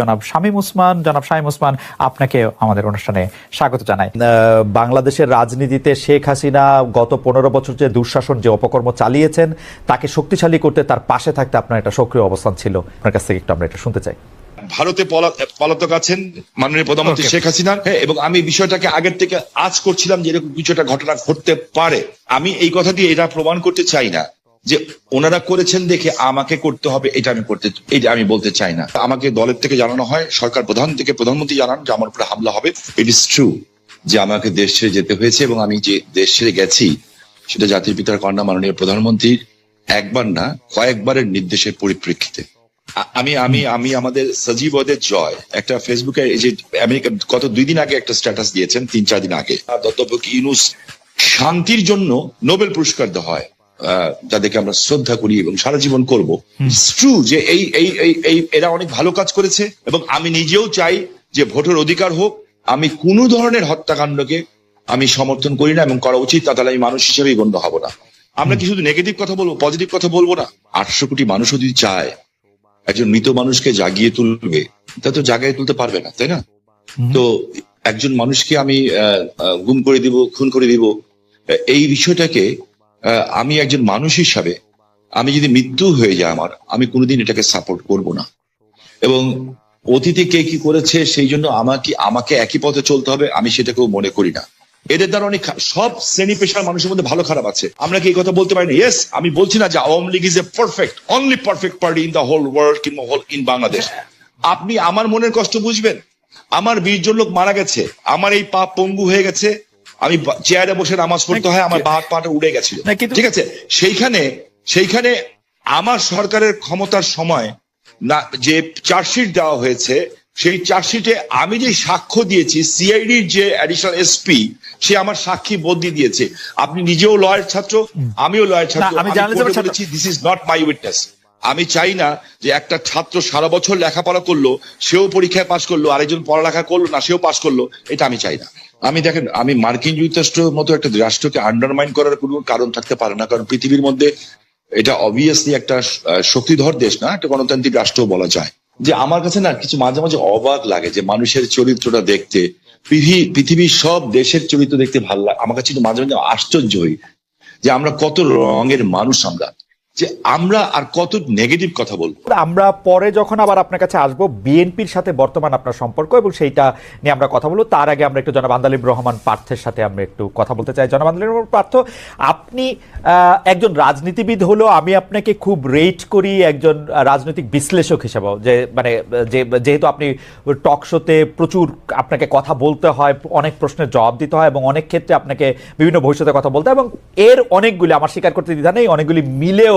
জনাব শামীম উসমান। জনাব শামীম উসমান আপনাকে আমাদের অনুষ্ঠানে স্বাগত জানাই। বাংলাদেশের রাজনীতিতে শেখ হাসিনা গত পনেরো বছর যে দুঃশাসন যে অপকর্ম চালিয়েছেন তাকে শক্তিশালী করতে তার পাশে থাকতে আপনার একটা সক্রিয় অবস্থান ছিল। আপনার কাছ থেকে একটু আমরা এটা শুনতে চাই। ভারতে পলা- পলাতক আছেন মাননীয় প্রধানমন্ত্রী শেখ হাসিনার হ্যাঁ, এবং আমি বিষয়টাকে আগের থেকে আজ করছিলাম যে এরকম কিছু একটা ঘটনা ঘটতে পারে। আমি এই কথা দিয়ে এটা প্রমাণ করতে চাই না। যে ওনারা করেছেন দেখে আমাকে করতে হবে, এটা আমি করতে, এটা আমি বলতে চাই না। আমাকে দলের থেকে জানানো হয়, সরকার প্রধান থেকে প্রধানমন্ত্রী জানান যে আমার উপরে হামলা হবে। ইট ইস ট্রু যে আমাকে দেশ ছেড়ে যেতে হয়েছে এবং আমি যে দেশ ছেড়ে গেছি, সেটা জাতির পিতার কন্যা মাননীয় প্রধানমন্ত্রীর একবার না, কয়েকবারের নির্দেশের পরিপ্রেক্ষিতে। আমি আমি আমি আমাদের সজীব ওদের জয়, একটা ফেসবুকে যে আমেরিকা গত দুই দিন আগে একটা স্ট্যাটাস দিয়েছেন, তিন, চার দিন আগে। আর দত্তব্যক ইউনুস শান্তির জন্য নোবেল পুরস্কার দেওয়া হয়। যাদেরকে আমরা শ্রদ্ধা করি এবং সারা জীবন করব ট্রু যে এই এই এই এরা অনেক ভালো কাজ করেছে এবং আমি নিজেও চাই যে ভোটের অধিকার হোক আমি কোনো ধরনের হত্যাকাণ্ডকে আমি সমর্থন করি না এবং করা উচিত তা তাহলে আমি মানুষ হিসেবেই গণ্য হব না। আমরা কি শুধু নেগেটিভ কথা বলব পজিটিভ কথা বলব না? আটশো কোটি মানুষও যদি চায় একজন মৃত মানুষকে জাগিয়ে তুলবে তা তো জাগিয়ে তুলতে পারবে না তাই না? তো একজন মানুষকে আমি গুম করে দিব খুন করে দিব এই বিষয়টাকে আমি একজন মানুষ হিসাবে আমি যদি মৃত্যু হয়ে যায় আমার, আমি কোনোদিন এটাকে সাপোর্ট করব না। এবং অতীতে কে কি করেছে সেই জন্য আমাকে আমাকে একই পথে চলতে হবে, আমি সেটাকেও মনে করি না। এদের দ্বারা অনেক সব শ্রেণি পেশার মানুষের মধ্যে ভালো খারাপ আছে। আমরা কি এই কথা বলতে পারি না? ইয়েস আমি বলছি না যে Awami League is a perfect only perfect party in the whole world কিংবা হোল ইন বাংলাদেশ আপনি আমার মনের কষ্ট বুঝবেন। আমার জন লোক মারা গেছে। আমার এই পা পঙ্গু হয়ে গেছে। আমি চেয়ারে বসে নামাজ পড়তে হয় আমার বাহাত পাটা উড়ে গেছিল। ঠিক আছে? সেইখানে সেইখানে আমার সরকারের ক্ষমতার সময় না যে চার্জশিট দেওয়া হয়েছে সেই চার্জশিটে আমি যে সাক্ষ্য দিয়েছি সিআইডির যে অ্যাডিশনাল এসপি সে আমার সাক্ষী বদলি দিয়েছে। আপনি নিজেও লয়ার ছাত্র আমিও লয়ার ছাত্র। আমি বলেছি this is not my witness আমি চাই না যে একটা ছাত্র সারা বছর লেখাপড়া করল, সেও পরীক্ষায় পাশ করল, আরেকজন পড়ালেখা করল, না, সেও পাশ করল, এটা আমি চাই না। আমি দেখেন, আমি মার্কিন যুক্তরাষ্ট্রের মতো একটা রাষ্ট্রকে আন্ডারমাইন করার কোনো কারণ থাকতে পারে না, কারণ পৃথিবীর মধ্যে এটা অবভিয়াসলি একটা শক্তিধর দেশ না, একটা গণতান্ত্রিক রাষ্ট্র বলা যায়। যে আমার কাছে না কিছু মাঝে মাঝে অবাক লাগে যে মানুষের চরিত্রটা দেখতে পৃথিবী- পৃথিবীর সব দেশের চরিত্র দেখতে ভালো লাগে। আমার কাছে মাঝে মাঝে আশ্চর্য হই যে আমরা কত রঙের মানুষ আমরা। যে আমরা আর কত নেগেটিভ কথা বলব। আমরা পরে যখন আবার আপনার কাছে আসব বিএনপির সাথে বর্তমান আপনার সম্পর্ক এবং সেইটা নিয়ে আমরা কথা বলব। তার আগে আমরা একটু জনাব আন্দালিব রহমান পার্থের সাথে আমরা একটু কথা বলতে চাই। জনাব আন্দালিব রহমান পার্থ, আপনি একজন রাজনীতিবিদ হলো, আমি আপনাকে খুব রেট করি একজন রাজনৈতিক বিশ্লেষক হিসেবেও। যে মানে যেহেতু আপনি টক শোতে প্রচুর আপনাকে কথা বলতে হয়, অনেক প্রশ্নের জবাব দিতে হয় এবং অনেক ক্ষেত্রে আপনাকে বিভিন্ন ভবিষ্যতে কথা বলতে হয় এবং এর অনেকগুলি, আমার স্বীকার করতে দ্বিধা নেই, অনেকগুলি মিলেও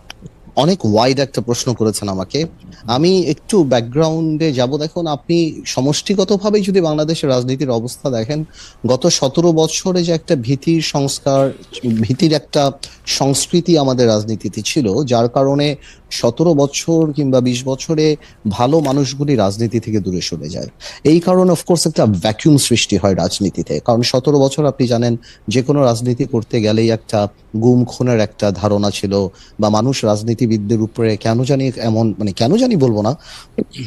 অনেক ওয়াইড একটা প্রশ্ন করেছেন আমাকে। আমি একটু ব্যাকগ্রাউন্ডে যাব। দেখুন, আপনি সমষ্টিগতভাবে যদি বাংলাদেশের রাজনীতির অবস্থা দেখেন, গত সতেরো বছরে যে একটা ভীতির সংস্কার, ভীতির একটা সংস্কৃতি আমাদের রাজনীতিতে ছিল, যার কারণে সতেরো বছর কিংবা বিশ বছরে ভালো মানুষগুলি রাজনীতি থেকে দূরে সরে যায়। এই কারণে অফকোর্স একটা ভ্যাকিউম সৃষ্টি হয় রাজনীতিতে। কারণ সতেরো বছর আপনি জানেন যে কোনো রাজনীতি করতে গেলেই একটা গুম, খুনের একটা ধারণা ছিল, বা মানুষ রাজনীতিবিদদের উপরে কেন জানি এমন মানে কেন জানি বলব না,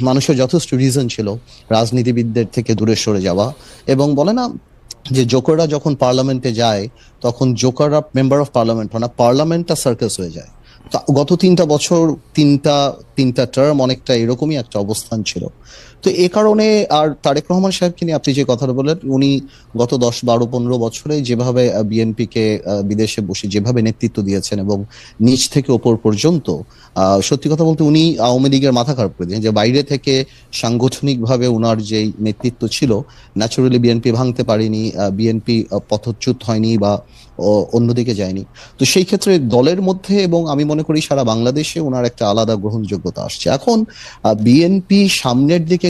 মানুষের যথেষ্ট রিজন ছিল রাজনীতিবিদদের থেকে দূরে সরে যাওয়া। এবং বলে না যে জোকাররা যখন পার্লামেন্টে যায়, তখন জোকাররা মেম্বার অফ পার্লামেন্ট হয় না পার্লামেন্টটা সার্কাস হয়ে যায়। গত তিনটা বছর তিনটা তিনটা টার্ম অনেকটা এরকমই একটা অবস্থান ছিল। তো এ কারণে আর তারেক রহমান সাহেবকে নিয়ে আপনি যে কথাটা বললেন, উনি গত দশ, বারো, পনেরো বছরে যেভাবে বিএনপি কে বিদেশে বসে যেভাবে নেতৃত্ব দিয়েছেন এবং নিচ থেকে ওপর পর্যন্ত সত্যি কথা বলতে উনি আওয়ামী লীগের মাথা খারাপ করে দিয়েছেন। যে বাইরে থেকে সাংগঠনিকভাবে ওনার যেই নেতৃত্ব ছিল ন্যাচুরালি বিএনপি ভাঙতে পারেনি বিএনপি পথচ্যুত হয়নি বা অন্যদিকে যায়নি। তো সেই ক্ষেত্রে দলের মধ্যে এবং আমি মনে করি সারা বাংলাদেশে ওনার একটা আলাদা গ্রহণযোগ্যতা আসছে। এখন বিএনপি সামনের দিকে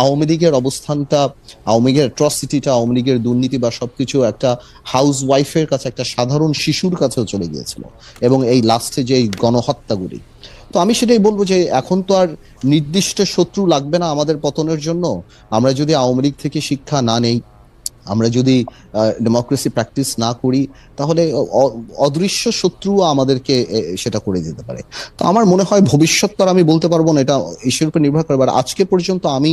আওয়ামী লীগের অবস্থানটা, আওয়ামী লীগের অ্যাট্রসিটিটা আওয়ামী লীগের দুর্নীতি বা সবকিছু একটা হাউস ওয়াইফের কাছে, একটা সাধারণ শিশুর কাছেও চলে গিয়েছিল এবং এই লাস্টে যে গণহত্যাগুলি। তো আমি সেটাই বলব যে এখন তো আর নির্দিষ্ট শত্রু লাগবে না আমাদের পতনের জন্য। আমরা যদি আওয়ামী লীগ থেকে শিক্ষা না নেই, আমরা যদি ডেমোক্রেসি প্র্যাকটিস না করি, তাহলে অদৃশ্য শত্রু আমাদেরকে সেটা করে দিতে পারে। তো আমার মনে হয় ভবিষ্যৎ তো আমি বলতে পারব না, এটা ঈশ্বরের উপর নির্ভর করে। আজকে পর্যন্ত আমি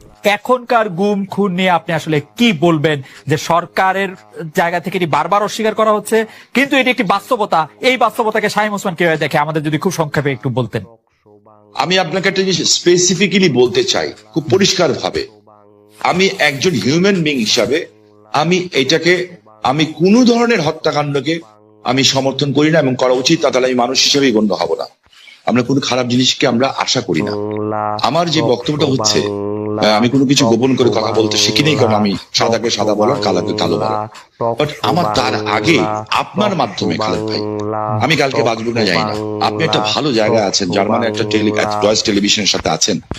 এখনকার গুম, খুন নিয়ে আপনি আসলে কি বলবেন? যে সরকারের জায়গা থেকে এটি বারবার অস্বীকার করা হচ্ছে, কিন্তু এটি একটি বাস্তবতা। এই বাস্তবতাকে শাহিম ওসমান কীভাবে দেখে? আমাদের যদি খুব সংক্ষেপে একটু বলতেন। আমি আপনাকে একটা জিনিস স্পেসিফিক্যালি বলতে চাই, খুব পরিষ্কার ভাবে আমি একজন হিউম্যান বিং হিসাবে আমি এটাকে, আমি কোনো ধরনের হত্যাকাণ্ডকে আমি সমর্থন করি না এবং করা উচিত তা তাহলে আমি মানুষ হিসেবেই গণ্য হব না। আমরা কোনো খারাপ জিনিসকে আমরা আশা করি না। আমার যে বক্তব্যটা হচ্ছে আমি কোনো কিছু গোপন করে কথা বলতে শিখি নেই কারণ আমি সাদাকে সাদা বলার কালাকে কালো বলার। বাট আমার তার আগে আপনার মাধ্যমে খালেদ ভাই আমি কালকে বাজবুক না যাই না। আপনি একটা ভালো জায়গায় আছেন জার্মানে একটা টেলি টেলিভিশনের সাথে আছেন।